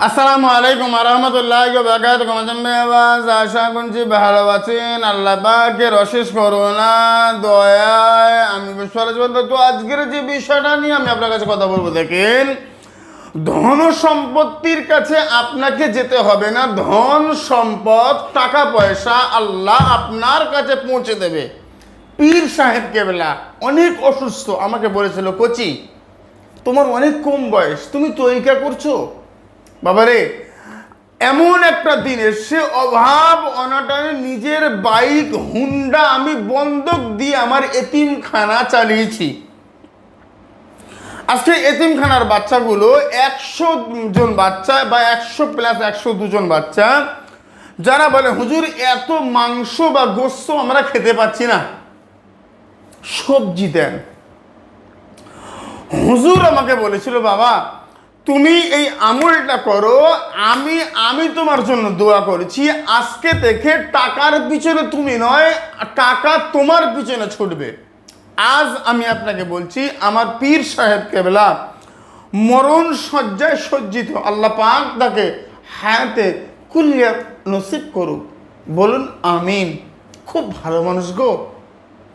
আসসালামু আলাইকুম রহমতুল্লাহ বাকাত আওয়াজ আশা করছি ভালো আছেন আল্লাহ পাকের অশেষ করোনা দয়ায় আমি তো আজকের যে বিষয়টা নিয়ে আমি আপনার কাছে কথা বলব দেখেন ধন সম্পত্তির কাছে আপনাকে যেতে হবে না ধন সম্পদ টাকা পয়সা আল্লাহ আপনার কাছে পৌঁছে দেবে পীর সাহেব কেবলা অনেক অসুস্থ আমাকে বলেছিল কোচি তোমার অনেক কম বয়স তুমি তৈরিকা করছ বাবারে, এমন একটা দিন এসে অভাব অনাটনে নিজের বাইক, হুন্ডা আমি বন্ধক দিয়ে আমার এতিমখানা চালিয়েছি। আজকে এতিমখানার বাচ্চাগুলো একশো জন বাচ্চা বা একশো প্লাস একশো দুজন বাচ্চা, যারা বলে, হুজুর, এত মাংস বা গোস্ত আমরা খেতে পাচ্ছি না। সবজি দেন। হুজুর আমাকে বলেছিল, বাবা তুমি এই আমলটা করো, আমি আমি তোমার জন্য দোয়া করেছি। আজকে থেকে টাকার পিছনে তুমি নয়, টাকা তোমার পিছনে ছুটবে। আজ আমি আপনাকে বলছি, আমার পীর সাহেব কেবলা মরণ সজ্জায় সজ্জিত, আল্লাহ পাক তাকে হায়াতে কুলিয়া নসিব করুক। বলুন, আমিন। খুব ভালো মানুষ গো,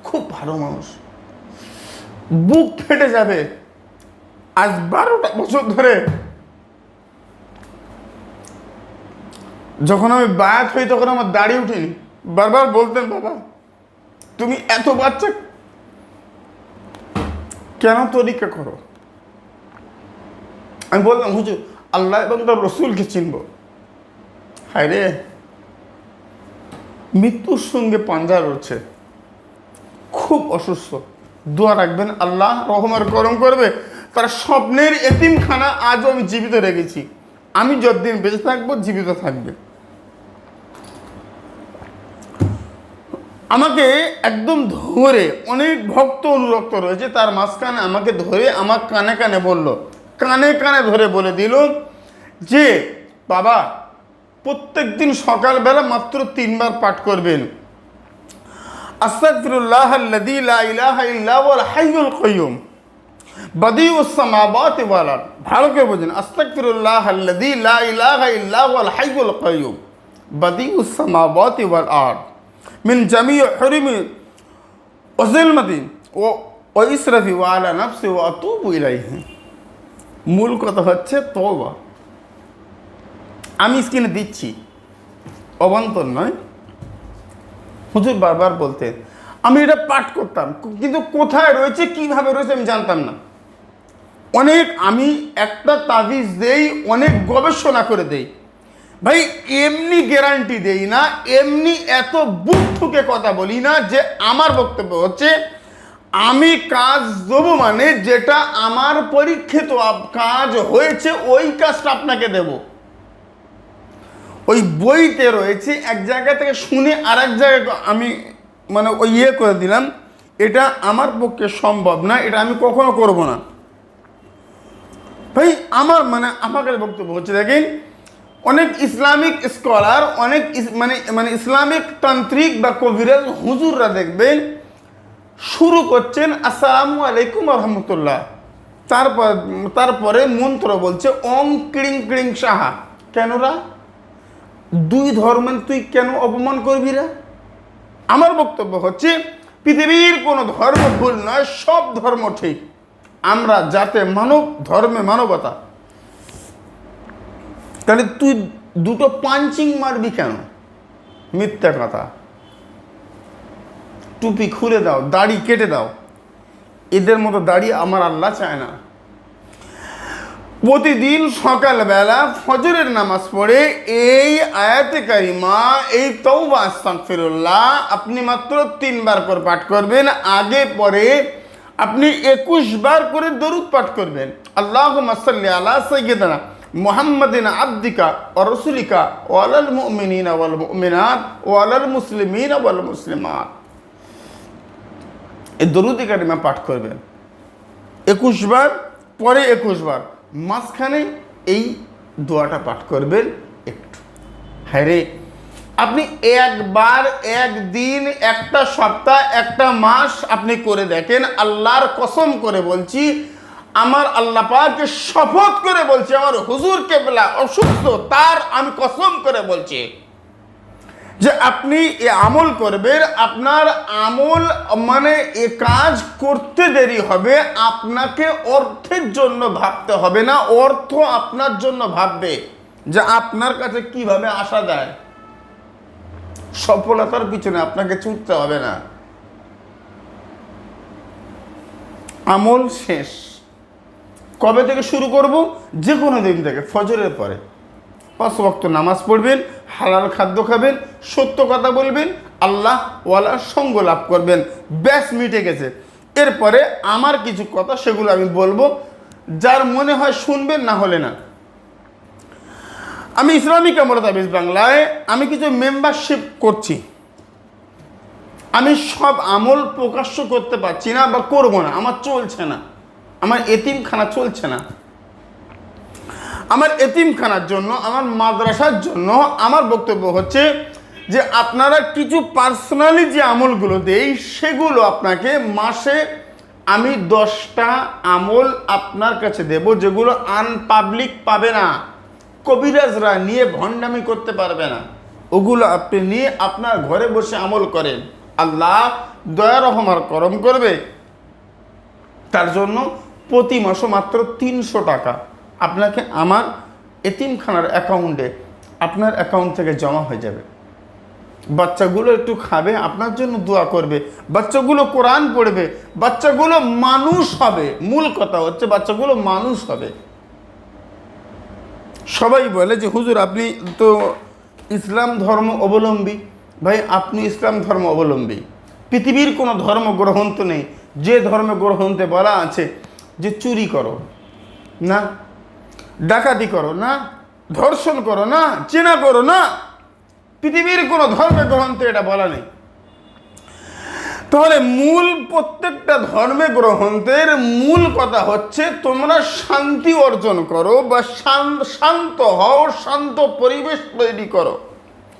খুব ভালো মানুষ। বুক ফেটে যাবে। আজ বারোটা বছর ধরে যখন আমি বায়াত হই, তখন আমার দাড়ি উঠিনি বারবার বলতেন, বাবা, তুমি এত বাচ্চা কেন তরিকা করো? আমি বললাম, হুজুর, আল্লাহ এবং তার রসুলকে চিনব। হায় রে, মৃত্যুর সঙ্গে পাঞ্জা রয়েছে। খুব অসুস্থ। দোয়া রাখবেন, আল্লাহ রহমার করম করবে। তার স্বপ্নের এতিমখানা আজও আমি জীবিত রেখেছি। আমি যতদিন বেঁচে থাকব জীবিত থাকবে। আমাকে একদম ধরে অনেক ভক্ত অনুরক্ত রয়েছে, তার মাঝখানে আমাকে ধরে আমার কানে কানে বলল, কানে কানে ধরে বলে দিল যে, বাবা প্রত্যেক দিন সকালবেলা মাত্র তিনবার পাঠ করবেন। আস্তাগফিরুল্লাহ আল্লাযী লা ইলাহা হাইয়ুল কাইয়্যুম বাদিউস সামাওয়াতি ওয়াল আরদ ভালো করে বুঝুন, আস্তাগফিরুল্লাহ আল্লাযী লা ইলাহা ইল্লা হুয়াল হাইয়ুল কাইয়্যুম বাদিউস সামাওয়াতি ওয়াল আরদ মিন জামি হুরুমি ওয়াজিলমাতি ও ও ইসরাফি ওয়া আলা নাফসি ওয়া আতুবু ইলাইহি। মূল কথা হচ্ছে তওবা। আমি স্ক্রিনে দিচ্ছি। অবান্তর নয়। হুজুর বারবার বলতেন, আমি এটা পাঠ করতাম, কিন্তু কোথায় রয়েছে, কীভাবে রয়েছে আমি জানতাম না। অনেক, আমি একটা তাবিজ দেই, অনেক গবেষণা করে দেই। ভাই, এমনি গ্যারান্টি দেই না, এমনি এত বুক ঠুকে কথা বলি না যে আমার বক্তব্য হচ্ছে, আমি কাজ দেবো মানে যেটা আমার পরীক্ষিত কাজ হয়েছে, ওই কাজটা আপনাকে দেবো। ওই বইতে রয়েছে, এক জায়গা থেকে শুনে আর এক জায়গায় আমি মানে ওই ইয়ে করে দিলাম, এটা আমার পক্ষে সম্ভব না, এটা আমি কখনো করব না। ভাই, আমার মানে আমার কাছে বক্তব্য হচ্ছে, দেখেন, অনেক ইসলামিক স্কলার, অনেক মানে মানে ইসলামিক তান্ত্রিক বা কবিরাজ হুজুররা দেখবেন, শুরু করছেন, আসসালামু আলাইকুম রহমতুল্লাহ। তারপর, তারপরে মন্ত্র বলছে, ওম ক্রিং ক্রিং সাহা। কেনরা? দুই ধর্মের তুই কেন অপমান করবি রে? আমার বক্তব্য হচ্ছে, পৃথিবীর কোনো ধর্ম ভুল নয়, সব ধর্ম ঠিক। আমরা যাতে মানব, ধর্মে মানবতা। তাহলে তুই দুটো পাঞ্চিং মারবি কেন? মিথ্যা কথা। টুপি খুলে দাও, দাড়ি কেটে দাও। এদের মতো দাড়ি আমার আল্লাহ চায় না। প্রতিদিন সকালবেলা ফজরের নামাজ পড়ে এই আয়াতে কারিমা, এই তৌবা আস্তাগফিরুল্লাহ, আপনি মাত্র তিনবার করে পাঠ করবেন। আগে পরে আপনি একুশ বার করে দরুদ পাঠ করবেন। আল্লাহ মাসাল্লি আলা সৈয়দনা মোহাম্মদিন আব্দিকা ও রসুলিকা ওয়ালাল মুমিনিনা ওয়াল মুমিনাত ওয়ালাল মুসলিমিন ওয়াল মুসলিমাত। এই দরুদ কারিমা পাঠ করবেন। একুশ বার, পরে একুশ বার। মাঝখানে এই দোয়াটা পাঠ করবেন একটু। হ্যাঁ রে আপনি একবার, একদিন, একটা সপ্তাহ, একটা মাস আপনি করে দেখেন, আল্লাহর কসম করে বলছি, আমার আল্লাহ পাকে শপথ করে বলছে, আমার হুজুর কেবলা অসুস্থ, তার আমি কসম করে বলছি যে আপনি এ আমল করবেন, আপনার আমল মানে এ কাজ করতে দেরি হবে, আপনাকে অর্থের জন্য ভাবতে হবে না, অর্থ আপনার জন্য ভাববে যে আপনার কাছে কীভাবে আসা যায়। সফলতার পিছনে আপনাকে ছুটতে হবে না। আমল শেষ। কবে থেকে শুরু করব? যে কোনো দিন থেকে, ফজরের পরে। পাঁচ ওয়াক্ত নামাজ পড়বেন, হালাল খাদ্য খাবেন, সত্য কথা বলবেন, আল্লাহ ওয়ালার সঙ্গ লাভ করবেন। ব্যাস, মিটে গেছে। এরপরে আমার কিছু কথা, সেগুলো আমি বলব। যার মনে হয় শুনবেন, না হলে না। আমি ইসলামিক আমরতাবিজ বাংলায়, আমি কিছু মেম্বারশিপ করছি। আমি সব আমল প্রকাশ্য করতে পারছি না বা করব না, আমার চলছে না। আমার এতিমখানা চলছে না। আমার এতিমখানার জন্য, আমার মাদ্রাসার জন্য আমার বক্তব্য হচ্ছে যে আপনারা কিছু পার্সোনালি যে আমলগুলো দেই, সেগুলো আপনাকে মাসে আমি দশটা আমল আপনার কাছে দেব যেগুলো আনপাবলিক পাবে না। কবিরাজরা নিয়ে ভণ্ডামি করতে পারবে না। ওগুলো আপনি নিয়ে আপনার ঘরে বসে আমল করেন। আল্লাহ দয়া রহমার করম করবে। তার জন্য প্রতি মাসে মাত্র তিনশো টাকা আপনাকে আমার এতিমখানার অ্যাকাউন্টে আপনার অ্যাকাউন্ট থেকে জমা হয়ে যাবে। বাচ্চাগুলো একটু খাবে, আপনার জন্য দোয়া করবে। বাচ্চাগুলো কোরআন পড়বে, বাচ্চাগুলো মানুষ হবে। মূল কথা হচ্ছে বাচ্চাগুলো মানুষ হবে। সবাই বলে যে, হুজুর, আপনি তো ইসলাম ধর্ম অবলম্বী। ভাই, আপনি ইসলাম ধর্ম অবলম্বী। পৃথিবীর কোনো ধর্ম গ্রহণ নেই। যে ধর্ম গ্রহণতে বলা আছে যে, চুরি করো, না। ডাকাতি করো, না। ধর্ষণ করো, না। চেনা করো, না। পৃথিবীর কোনো ধর্ম গ্রহণতে এটা বলা নেই। তাহলে মূল প্রত্যেকটা ধর্মে গ্রহণের মূল কথা হচ্ছে তোমরা শান্তি অর্জন করো বা শান- শান্ত হও, শান্ত পরিবেশ তৈরি করো।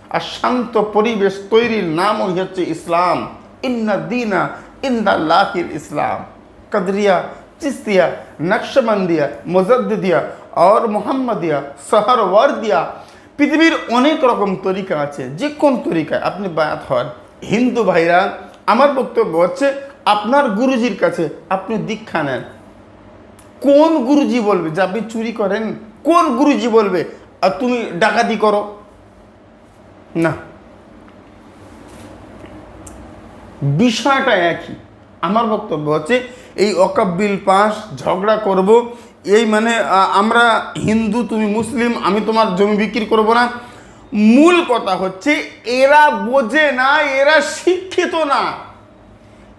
আর শান্ত পরিবেশ তৈরির নামই হচ্ছে ইসলাম। ইন্না দিনা ইন্না লাহির ইসলাম। কদরিয়া, চিস্তিয়া, নকশবন্দিয়া মুজদ্দিয়া আর মোহাম্মদিয়া, সহরওয়ার্দিয়া। পৃথিবীর অনেক রকম তরিকা আছে, যে কোন তরিকায় আপনি বায়াত হন। হিন্দু ভাইরা আমার বক্তব্য হচ্ছে, আপনার গুরুজির কাছে আপনি দীক্ষা নেন। কোন গুরুজি বলবে যে আপনি চুরি করেন কোন গুরুজি বলবে, আর তুমি ডাকাতি করো? না। বিষয়টা একই। আমার বক্তব্য হচ্ছে, এই অকাব্বিল পাস ঝগড়া করব, এই মানে আমরা হিন্দু, তুমি মুসলিম, আমি তোমার জমি বিক্রি করব না মূল কথা হচ্ছে এরা বোঝে না, এরা শিক্ষিত না।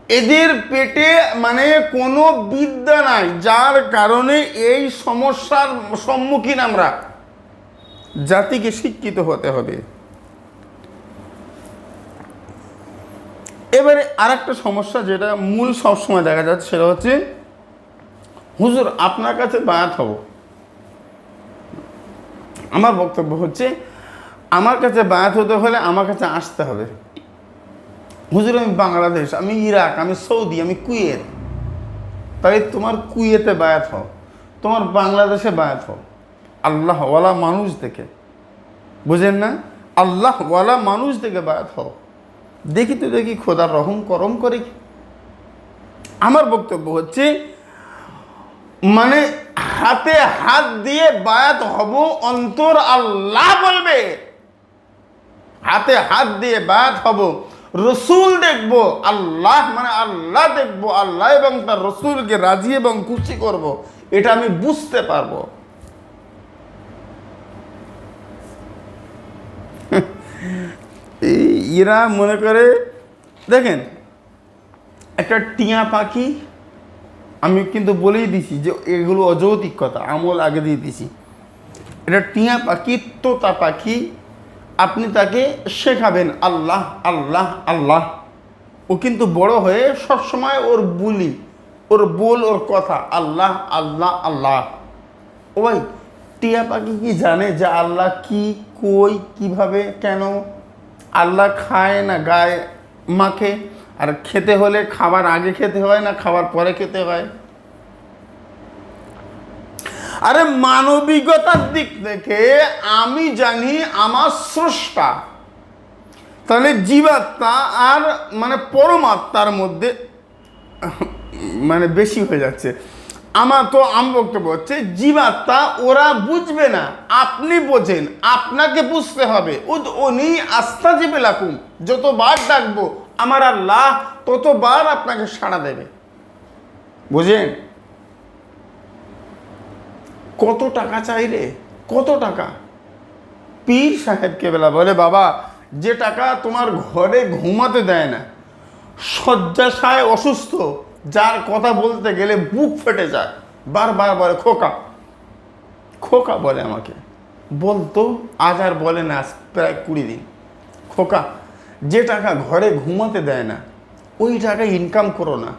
এদের পেটে মানে কোনো বিদ্যা নাই, যার কারণে এই সমস্যার সম্মুখীন আমরা। জাতিকে শিক্ষিত হতে হবে। এবারে আর একটা সমস্যা যেটা মূল সবসময় দেখা যাচ্ছে, সেটা হচ্ছে, হুজুর, আপনার কাছে বায়াত হব। আমার বক্তব্য হচ্ছে আমার কাছে বায়াত হতে হলে আমার কাছে আসতে হবে। হুজুর, আমি বাংলাদেশ, আমি ইরাক, আমি সৌদি, আমি কুয়েত। তাই তোমার কুয়েতে বায়াত হও, তোমার বাংলাদেশে বায়াত হও। আল্লাহওয়ালা মানুষ দেখে। বুঝেন না? আল্লাহওয়ালা মানুষ দেখে বায়াত হও। দেখি তো দেখি খোদার রহম করম করে কি। আমার বক্তব্য হচ্ছে মানে হাতে হাত দিয়ে বায়াত হব অন্তর আল্লাহ বলবে। হাতে হাত দিয়ে বায়াত হব, রসুল দেখব, আল্লাহ মানে আল্লাহ দেখব, আল্লাহ এবং তার রসুলকে রাজি এবং খুশি করব, এটা আমি বুঝতে পারব। এরা মনে করে, দেখেন, একটা টিয়া পাখি, আমি কিন্তু বলেই দিছি যে এগুলো অযৌতিক কথা, আমল আগে দিয়ে দিছি। এটা টিয়া পাখি, তোতা পাখি আপনি তাকে শেখাবেন, আল্লাহ আল্লাহ আল্লাহ। ও কিন্তু বড় হয়ে সবসময় ওর বুলি, ওর বল, ওর কথা, আল্লাহ আল্লাহ আল্লাহ। ও ভাই, টিয়া পাখি কি জানে যে আল্লাহ কি, কই, কীভাবে, কেন? আল্লাহ খায় না গায়ে, মাখে। আর খেতে হলে খাবার আগে খেতে হয় না, খাবার পরে খেতে হয়। আরে মানবিকতার দিক থেকে আমি জানি আমার স্রষ্টা। তাহলে জীবাত্মা আর মানে পরমাত্মার মধ্যে মানে বেশি হয়ে যাচ্ছে। আমার তো আম বক্তব্য হচ্ছে, জীবাত্মা ওরা বুঝবে না, আপনি বোঝেন, আপনাকে বুঝতে হবে। উনি আস্থা জিবে লাকুম যতবার ডাকবো, আমার আল্লাহ ততবার আপনাকে সাড়া দেবে। বুঝেন? কত টাকা চাই রে কত টাকা? পীর সাহেবকে বেলা বলে, বাবা, যে টাকা তোমার ঘরে ঘুমাতে দেয় না, শয্যাশায় অসুস্থ, যার কথা বলতে গেলে বুক ফেটে যায়, বারবার বলে, খোকা খোকা বলে আমাকে। বলতো, আজ আর বলে না প্রায় কুড়ি দিন। খোকা, যে টাকা ঘরে ঘুমাতে দেয় না, ওই টাকা ইনকাম করো না।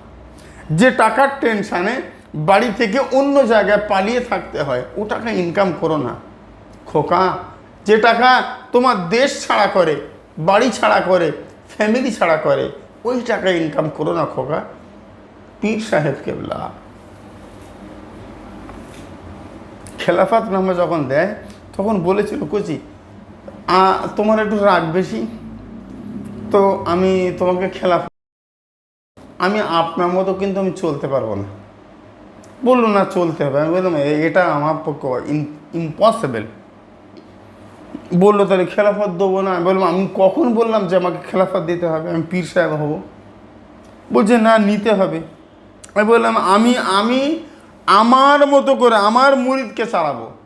যে টাকার টেনশানে বাড়ি থেকে অন্য জায়গায় পালিয়ে থাকতে হয়। ও টাকা ইনকাম করো না। খোকা, যে টাকা তোমার দেশ ছাড়া করে, বাড়ি ছাড়া করে ফ্যামিলি ছাড়া করে, ওই টাকা ইনকাম করো না খোকা। পীর সাহেব কেবলা। খেলাফাত নামে যখন দেয়, তখন বলেছিল, কচি তোমার একটু রাগ বেশি? তো আমি তোমাকে খেলাফ, আমি আপনার মতো কিন্তু আমি চলতে পারব না। বলল, না, চলতে হবে। আমি বললাম এটা আমার পক্ষে ইম্পসিবল বলল, তাহলে খেলাফত দেবো না। বললাম, আমি কখন বললাম যে আমাকে খেলাফত দিতে হবে? আমি পীর সাহেব হব। বলছে, না, নিতে হবে। আমি বললাম, আমি আমি আমার মতো করে, আমার মুরিদকে চালাবো।